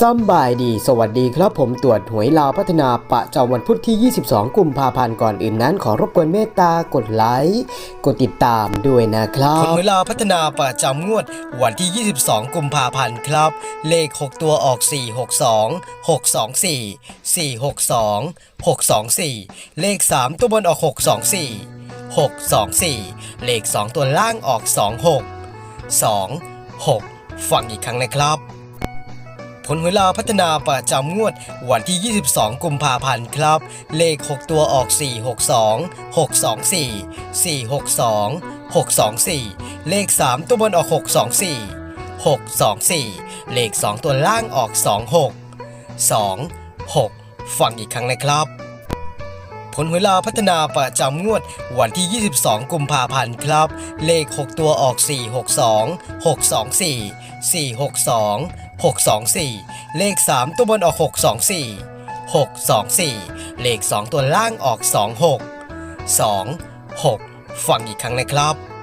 ซัมบายดี สวัสดีครับผมตรวจหวยลาวพัฒนาประจำวันพุธที่ 22 กุมภาพันธ์ก่อนอื่นนั้น ขอรบกวนเมตตากดไลค์กดติดตามด้วยนะครัผบลเวลาวพัฒนาประจำงวดวันที่ 22 กุมภาพันธ์ครับ เลข 6 ตัวออก 462 624 462 624 เลข 3 ตัวบนออก 624 624 เลข 2 ตัวล่างออก 26 2 6 ฟังอีกครั้งนะครับ ลเวลาพัฒนาประจำงวดวันที่ 22 กุมภาพันธ์ครับ เลข 6 ตัวออก 462 624 462 624 เลข 3 ตัวบนออก 624 624 เลข 2 ตัวล่างออก 26 2 6 ฟังอีกครั้งนะครับ ลเวลาพัฒนาประจำงวดวันที่ 22 กุมภาพันธ์ครับ เลข 6 ตัวออก 462 624 462 624 เลข 3 ตัวบนออก 624 624 เลข 2 ตัวล่างออก 26 2 6 ฟังอีกครั้งนะครับ